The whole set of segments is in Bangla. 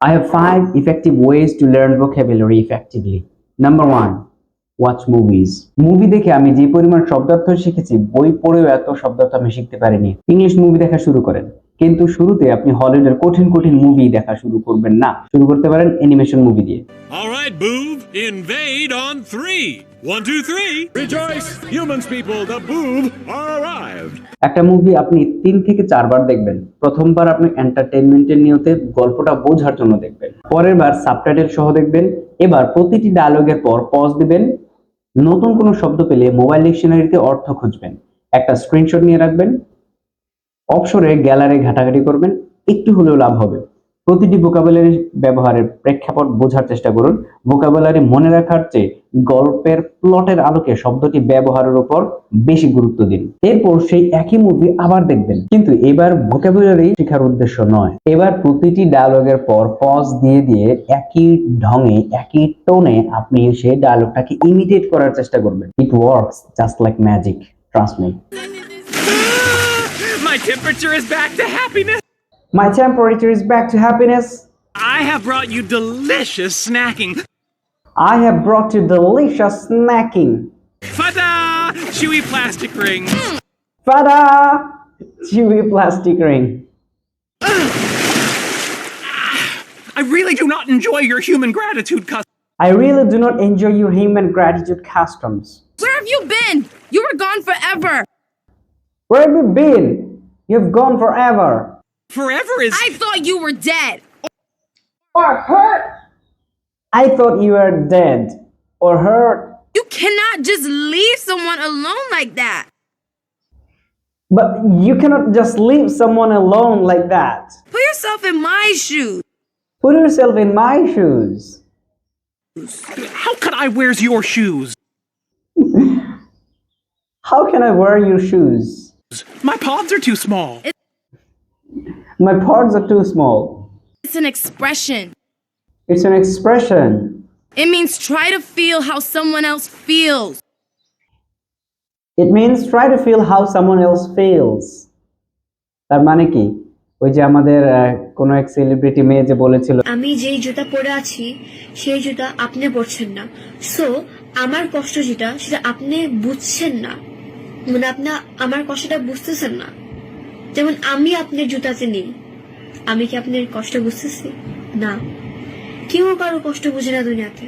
I have five effective ways to learn vocabulary effectively. Number one, watch movies. Movie দেখে আমি যে পরিমাণ শব্দার্থ শিখেছি বই পড়েও এত শব্দার্থ আমি শিখতে পারিনি ইংলিশ মুভি দেখা শুরু করেন কিন্তু শুরুতে আপনি হলিউডের কঠিন কঠিন মুভি দেখা শুরু করবেন না। শুরু করতে পারেন অ্যানিমেশন মুভি দিয়ে। All right, Boov, invade on three. One, two, three. Rejoice, humans people, the Boov are arrived. একটা মুভি আপনি তিন থেকে চারবার দেখবেন। প্রথমবার আপনি এন্টারটেনমেন্টের নিয়তে গল্পটা বোঝার জন্য দেখবেন। পরের বার সাবটাইটেল সহ দেখবেন। এবার প্রতিটি ডায়লগের পর পজ দিবেন। নতুন কোনো শব্দ পেলে মোবাইল ডিকশনারিতে অর্থ খুঁজবেন। একটা স্ক্রিনশট নিয়ে রাখবেন। অবসরে গ্যালারি ঘাটাঘাটি করবেন, একটু হলেও লাভ হবে। প্রতিটি ভোকাবুলারি ব্যবহারের প্রেক্ষাপট বোঝার চেষ্টা করুন। ভোকাবুলারি মনে রাখার চেয়ে গল্পের প্লটের আলোকে শব্দটি ব্যবহারের উপর বেশি গুরুত্ব দিন। এরপর সেই একই মুভি আবার দেখবেন। কিন্তু এবার ভোকাবুলারি শেখার উদ্দেশ্য নয়। এবার প্রতিটি ডায়লগের পর পজ দিয়ে দিয়ে একই ঢঙে, একই টোনে আপনি সেই ডায়লগটাকে ইমিটেট করার চেষ্টা করবেন। It works just like magic trust My temperature is back to happiness. My temperature is back to happiness. I have brought you delicious snacking. I have brought you delicious snacking. Fada! Chewy plastic rings. Tada! Chewy plastic ring. Ah, I really do not enjoy your human gratitude custom. I really do not enjoy your human gratitude customs. Where have you been? You were gone forever. Where have you been? You've gone forever. Forever is. I thought you were dead. Or hurt. I thought you were dead. Or hurt. You cannot just leave someone alone like that. But you cannot just leave someone alone like that. Put yourself in my shoes. Put yourself in my shoes. How can I wears your shoes? How can I wear your shoes? My pods are too small. My pods are too small. It's an expression. It's an expression. It means try to feel how someone else feels. It means try to feel how someone else feels. তার মানে কি ওই যে আমাদের কোনো এক সেলিব্রিটি মেয়ে যে বলেছিল আমি যেই জুতা পরে আছি সেই জুতা আপনি পরছেন না সো আমার কষ্ট যেটা সেটা আপনি বুঝছেন না মানে আপনি, আমার কষ্টটা বুঝতেছেন না। যেমন আমি আপনার জুতাতে নেই আমি কি আপনার কষ্ট বুঝতেছি? না। কেউ কারও কষ্ট বুঝে না দুনিয়াতে।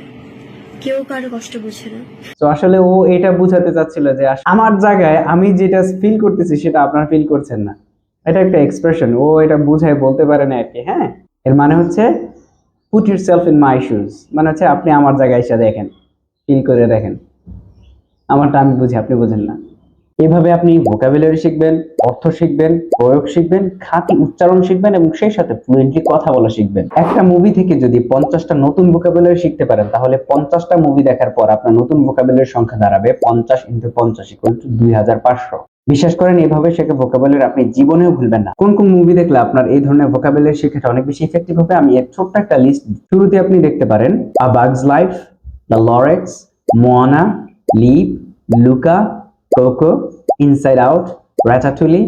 কেউ কারও কষ্ট বুঝে না। তো আসলে ও এটা বুঝাতে চাচ্ছিল যে আমার জায়গায় আমি যেটা ফিল করতেছি সেটা আপনারা ফিল করছেন না। এটা একটা এক্সপ্রেশন ও এটা বুঝায় বলতে পারে না আর কি হ্যাঁ? এর মানে হচ্ছে put yourself in my shoes মানে হচ্ছে আপনি আমার জায়গায় এসে দেখেন ফিল করে দেখেন। আমারটা আমি বুঝি, আপনি বুঝেন না। এভাবে আপনি ভোকাবুলারি শিখবেন, অর্থ শিখবেন, প্রয়োগ শিখবেন, খাঁটি উচ্চারণ শিখবেন এবং সেই সাথে ফ্লুয়েন্টলি কথা বলা শিখবেন। একটা মুভি থেকে যদি পঞ্চাশটা নতুন ভোকাবুলারি শিখতে পারেন, তাহলে পঞ্চাশটা মুভি দেখার পর আপনার নতুন ভোকাবুলারির সংখ্যা দাঁড়াবে পঞ্চাশ ইন্টু পঞ্চাশ ইকুয়াল টু দুই হাজার পাঁচশো। বিশ্বাস করেন, এভাবে শেখা ভোকাবুলারি আপনি জীবনেও ভুলবেন না। কোন কোন মুভি দেখলে আপনার এই ধরনের ভোকাবুলারি শেখাটা অনেক বেশি ইফেক্টিভ হবে, আমি এর ছোট্ট একটা লিস্ট শুরুতে আপনি দেখতে পারেন। A bug's life the Lorax Moana leap Luca Coco inside out Ratatouille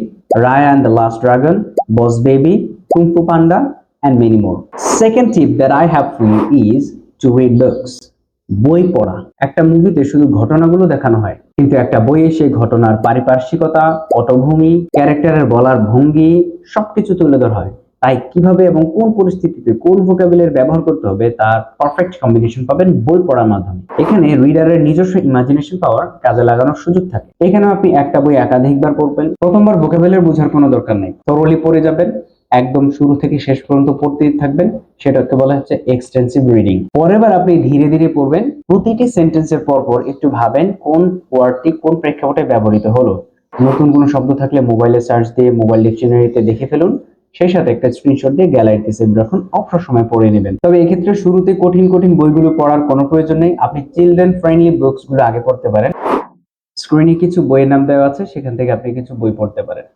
Raya and the last dragon, boss baby, kung fu panda, and many more. Second tip that i have for you is to read books. বই পড়া। একটা মুভিতে শুধু ঘটনাগুলো দেখানো হয়, কিন্তু একটা বইয়ে সেই ঘটনার পারিপার্শ্বিকতা, পটভূমি, ক্যারেক্টারের বলার ভঙ্গি, সবকিছু তুলে ধরা হয়। তাই কীভাবে এবং কোন পরিস্থিতিতে কোন ভোকাবুলারি ব্যবহার করতে হবে তার পারফেক্ট কম্বিনেশন পাবেন বই পড়ার মাধ্যমে। এখানে রিডারের নিজস্ব ইমাজিনেশন পাওয়ার কাজে লাগানোর সুযোগ থাকে। এখানে আপনি একটা বই একাধিকবার পড়বেন। প্রথমবার ভোকাবুলারি বোঝার কোনো দরকার নেই। তরলি পড়ে যাবেন। একদম শুরু থেকে শেষ পর্যন্ত পড়তেই থাকবেন। সেটাকে বলা হচ্ছে এক্সটেন্সিভ রিডিং পরের বার আপনি ধীরে ধীরে পড়বেন। প্রতিটি সেন্টেন্সের পর পর একটু ভাবেন কোন ওয়ার্ডটি কোন প্রেক্ষাপটে ব্যবহৃত হলো। নতুন কোনো শব্দ থাকলে মোবাইলে সার্চ দিয়ে মোবাইল ডিকশনারিতে দেখে ফেলুন। সেই সাথে একটা স্ক্রিনশট দিয়ে গ্যালারিতে সেভ রাখুন, অবসর সময় পড়ে নেবেন। তবে এক্ষেত্রে শুরুতে কঠিন কঠিন বইগুলো পড়ার কোনো প্রয়োজন নেই। আপনি চিলড্রেন ফ্রেন্ডলি বুকসগুলো আগে পড়তে পারেন। স্ক্রিনে কিছু বইয়ের নাম দেওয়া আছে, সেখান থেকে আপনি কিছু বই পড়তে পারেন।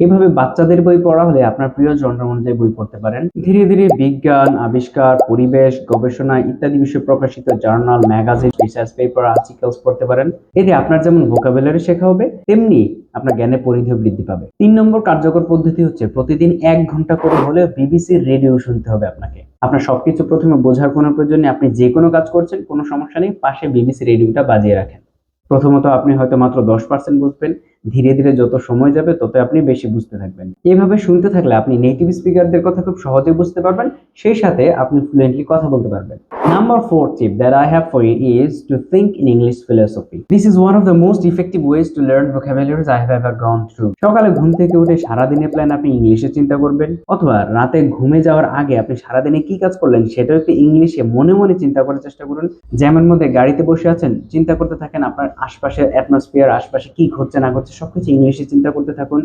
এভাবে বাচ্চাদের বই পড়া হলে আপনার প্রিয় জনরা অনুযায়ী বই পড়তে পারেন। ধীরে ধীরে বিজ্ঞান, আবিষ্কার, পরিবেশ, গবেষণা ইত্যাদি বিষয়ে প্রকাশিত journal, magazine research paper articles পড়তে পারেন। এতে আপনার যেমন ভোকাবুলারি শেখা হবে, তেমনি আপনার জ্ঞানের পরিধিও বৃদ্ধি পাবে। তিন নম্বর কার্যকর পদ্ধতি হচ্ছে প্রতিদিন এক ঘণ্টা করে হলেও বিবিসির রেডিও শুনতে হবে আপনাকে। আপনার সবকিছু প্রথমে বোঝার কোনো প্রয়োজন নেই, আপনি যে কোনো কাজ করছেন, কোনো সমস্যা নেই, পাশে বিবিসি রেডিওটা বাজিয়ে রাখেন। প্রথমত আপনি হয়তো মাত্র দশ পার্সেন্ট বুঝবেন ধীরে ধীরে যত সময় যাবে তত আপনি বেশি বুঝতে থাকবেন। এইভাবে শুনতে থাকলে আপনি নেটিভ স্পিকারদের কথা খুব সহজে বুঝতে পারবেন, সেই সাথে আপনি ফ্লুয়েন্টলি কথা বলতে পারবেন। Number four tip that I have for you is to think in English philosophy this is one of the most effective ways to learn vocabularies I have ever gone through সকালে ঘুম থেকে উঠে সারাদিনের প্ল্যান আপনি ইংলিশে চিন্তা করবেন, অথবা রাতে ঘুমে যাওয়ার আগে আপনি সারাদিনে কি কাজ করলেন সেটাও একটু ইংলিশে মনে মনে চিন্তা করার চেষ্টা করুন। যেমন মধ্যে গাড়িতে বসে আছেন, চিন্তা করতে থাকেন আপনার আশপাশের অ্যাটমসফিয়ার আশপাশে কি ঘটছে না ঘটছে সবকিছু ইংলিশে চিন্তা করতে থাকুন।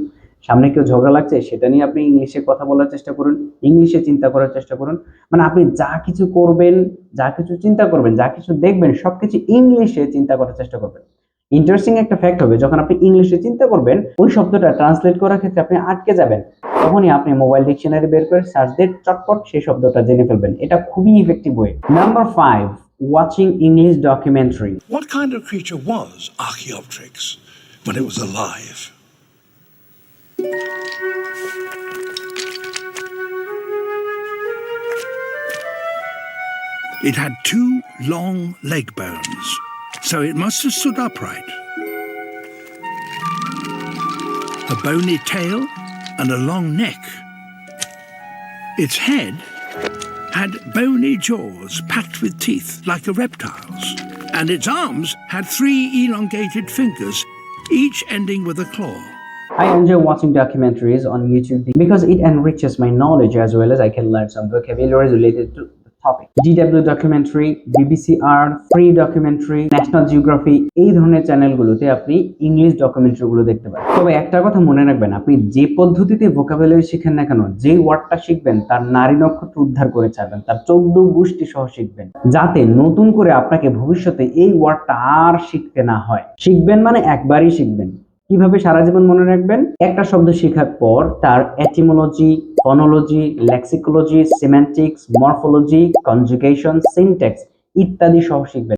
সামনে কেউ ঝগড়া লাগছে, সেটা নিয়ে আপনি ইংলিশে কথা বলার চেষ্টা করুন, ইংলিশে চিন্তা করার চেষ্টা করুন। মানে আপনি যা কিছু করবেন, যা কিছু চিন্তা করবেন, যা কিছু দেখবেন, সবকিছু ইংলিশে চিন্তা করার চেষ্টা করবেন। ইন্টারেস্টিং একটা ফ্যাক্ট হবে, যখন আপনি ইংলিশে চিন্তা করবেন, ওই শব্দটা ট্রান্সলেট করার ক্ষেত্রে আপনি আটকে যাবেন। তখনই আপনি মোবাইল ডিকশনারি বের করে সার্চ দিয়ে চটপট সেই শব্দটা জেনে ফেলবেন। এটা খুবই effective way number five watching English documentary What kind of creature was Archaeopteryx? When it was alive? It had two long leg bones, so it must have stood upright. A bony tail and a long neck. Its head had bony jaws packed with teeth like a reptile's, and its arms had three elongated fingers, each ending with a claw. I enjoy watching documentaries on YouTube because it enriches my knowledge as well as I can learn some vocabulary related to topic. DW documentary, BBC Earth, Free documentary, National Geography এই ধরনের চ্যানেলগুলোতে আপনি ইংলিশ ডকুমেন্টারিগুলো দেখতে পারেন। তবে একটা কথা মনে রাখবেন আপনি যে পদ্ধতিতে ভোকাবুলারি শিখেন না কেন যে ওয়ার্ডটা শিখবেন তার নারী নক্ষত্র উদ্ধার করে ছাড়বেন তার চোদ্দ গোষ্ঠী সহ শিখবেন যাতে নতুন করে আপনাকে ভবিষ্যতে এই ওয়ার্ডটা আর শিখতে না হয়। শিখবেন মানে একবারই শিখবেন। কীভাবে সারা জীবন মনে রাখবেন? একটা শব্দ শেখার পর তার etymology phonology lexicology semantics morphology conjugation syntax ইত্যাদি সহ শিখবেন।